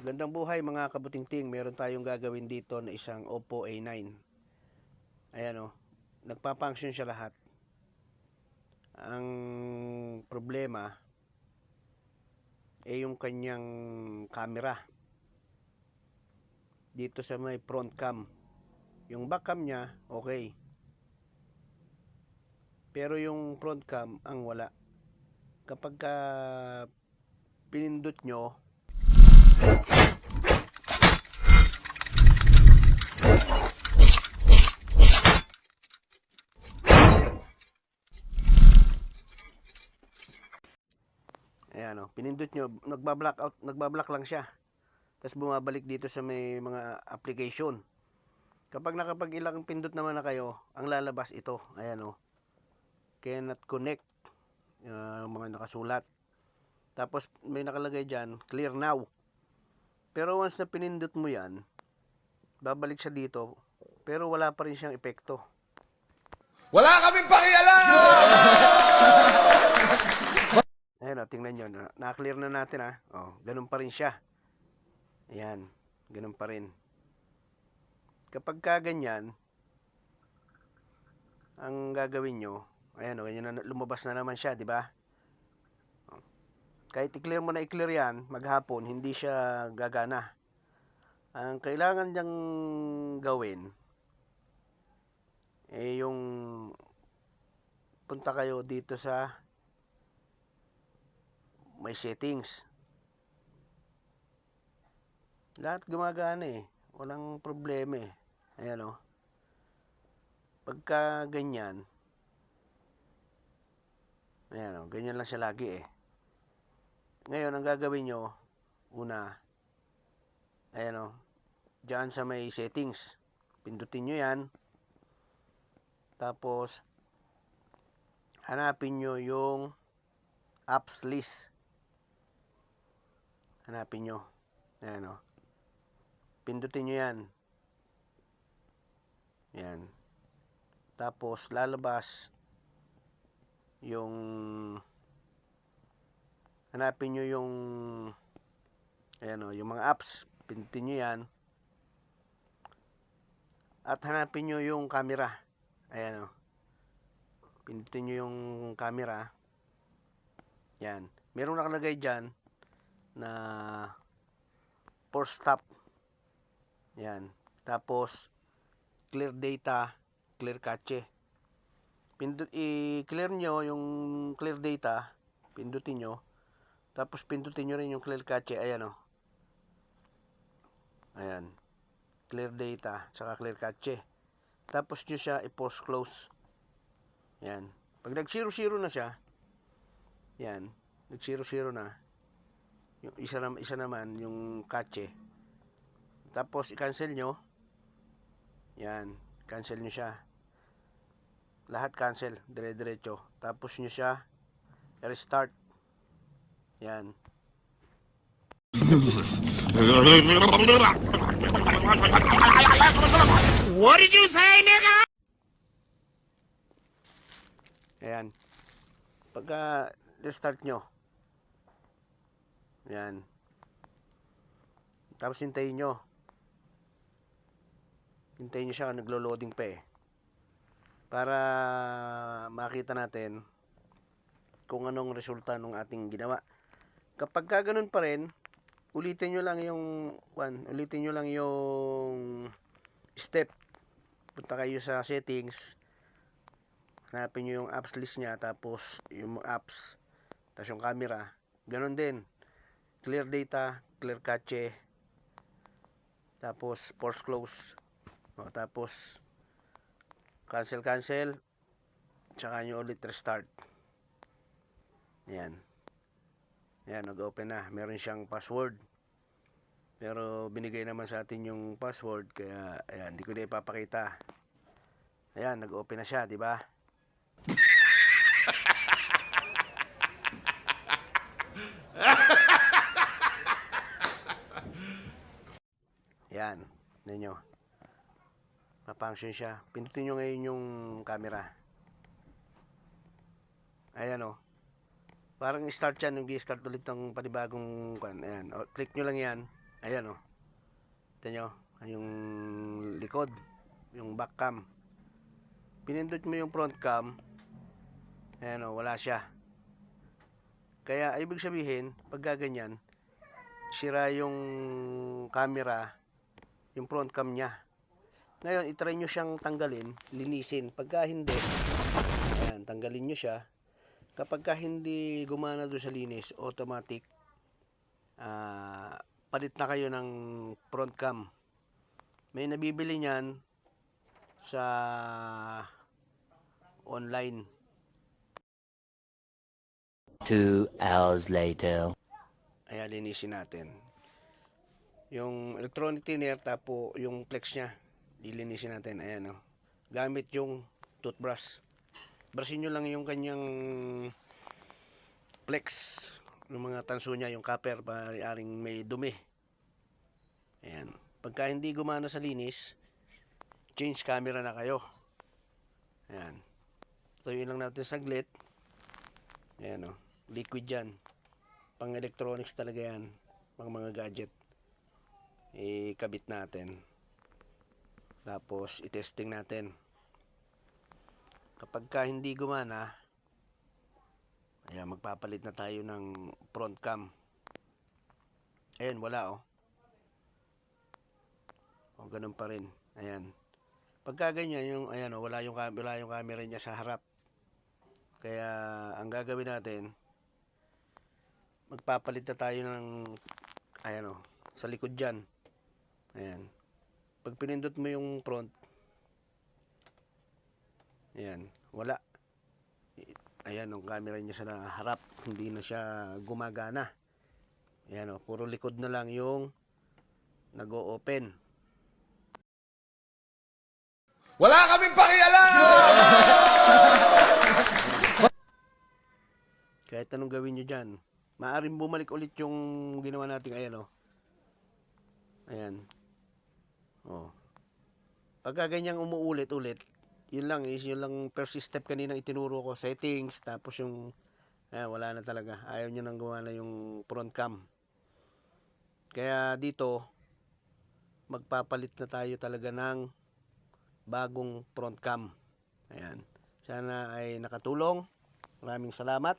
Gandang buhay mga kabutingting. Meron tayong gagawin dito na isang Oppo A9. Ayan o. Nagpapunction siya lahat. Ang problema eh yung kanyang camera. Dito sa may front cam. Yung back cam niya, okay. Pero yung front cam, ang wala. Kapag ka pinindot nyo, Ayan o, pinindot nyo, nagbablock out, nagbablock lang siya. Tapos bumabalik dito sa may mga application. Kapag nakapag ilang pindot naman na kayo, ang lalabas ito. Ayan o. Cannot connect. Uh, mga nakasulat. Tapos may nakalagay dyan, clear now. Pero once na pinindot mo yan, babalik siya dito. Pero wala pa rin siyang epekto. Wala kaming pakialam! Ayan o, tingnan nyo. Na, na-clear na natin ha. O, ganun pa rin siya. Ayan. Ganun pa rin. Kapag ka ganyan, ang gagawin nyo, ayan o, ganyan na, lumabas na naman siya, di ba? Kahit i-clear mo na i-clear yan, maghapon, hindi siya gagana. Ang kailangan niyang gawin, eh yung punta kayo dito sa may settings. Lahat gumagana eh. Walang problema eh. Ayan o. Pagka ganyan, ayan o, ganyan lang siya lagi eh. Ngayon, ang gagawin nyo, una, ayan o, dyan sa may settings, pindutin nyo yan. Tapos, hanapin nyo yung apps list hanapin nyo. Ayan o. Pindutin nyo yan. Yan. Tapos, lalabas yung hanapin nyo yung ayan o, yung mga apps. Pindutin nyo yan. At hanapin nyo yung camera. Ayan o. Pindutin nyo yung camera. Yan. Merong nakalagay dyan na force stop. Yan. Tapos clear data, clear cache. Pindut i-clear nyo yung clear data, pindutin nyo. Tapos pindutin nyo rin yung clear cache. Ayan o. Ayan. Clear data, saka clear cache. Tapos nyo siya i-force close. Yan. Pag nag-0-0 na siya, yan, nag-0-0 na, yung isa, na, isa naman, yung cache. Tapos, i-cancel nyo. Yan. Cancel nyo siya. Lahat cancel. Dire-diretso. Tapos nyo siya. restart. Yan. What did you say, nigga? Ayan. Pagka restart nyo. Yan. Tapos hintayin nyo. Hintayin nyo siya naglo-loading pa eh. Para makita natin kung anong resulta ng ating ginawa. Kapag ka ganun pa rin, ulitin nyo lang yung one, ulitin nyo lang yung step. Punta kayo sa settings, hanapin nyo yung apps list niya, tapos yung apps, tapos yung camera. Ganon din. Clear data, clear cache, tapos force close, o, tapos cancel cancel, tsaka nyo ulit restart. Yan. Yan, nag-open na. Meron siyang password. Pero binigay naman sa atin yung password, kaya ayan, hindi ko na ipapakita. Ayan, nag-open na siya, di ba? Yan, ninyo. Papunction siya. Pindutin nyo ngayon yung camera. Ayan o. Parang start yan, hindi start ulit ng panibagong kwan. Ayan, o, click nyo lang yan. Ayan o. Oh. Ito nyo, yung likod, yung back cam. Pinindot mo yung front cam, ayan o, wala siya. Kaya, ibig sabihin, pag gaganyan, sira yung camera, yung front cam niya. Ngayon, itry nyo siyang tanggalin, linisin. Pagka hindi, ayan, tanggalin nyo siya. Kapag ka hindi gumana doon sa linis, automatic, ah, palit na kayo ng front cam. May nabibili niyan sa online. Two hours later. Ayan, linisin natin. Yung electronic thinner, tapo yung flex niya, lilinisin natin. Ayan, oh. Gamit yung toothbrush. Brushin nyo lang yung kanyang flex. Yung mga tanso niya, yung copper, paring may dumi. Ayan. Pagka hindi gumana sa linis, change camera na kayo. Ayan. Tuyuin lang natin saglit. Ayan, oh. Liquid yan pang electronics talaga yan pang mga gadget ikabit natin. Tapos itesting natin. Kapag ka hindi gumana ayan magpapalit na tayo ng front cam. Ayan wala oh. O ganun pa rin. Ayan. Pagka ganyan yung ayan oh, wala yung cam- wala yung camera niya sa harap. Kaya ang gagawin natin magpapalit na tayo ng ayan o, sa likod dyan. Ayan. Pag pinindot mo yung front, ayan, wala. Ayan, ang camera niya sa harap, hindi na siya gumagana. Ayan o, puro likod na lang yung nag-o-open. Wala kaming pakialam! Kahit anong gawin nyo dyan, maaaring bumalik ulit yung ginawa natin ayan o. Ayan. Pagka ganyang umuulit-ulit, yun lang is yun lang first step kanina itinuro ko, settings, tapos yung ayan, wala na talaga. Ayaw nyo nang gawa na yung front cam. Kaya dito, magpapalit na tayo talaga ng bagong front cam. Ayan. Sana ay nakatulong. Maraming salamat.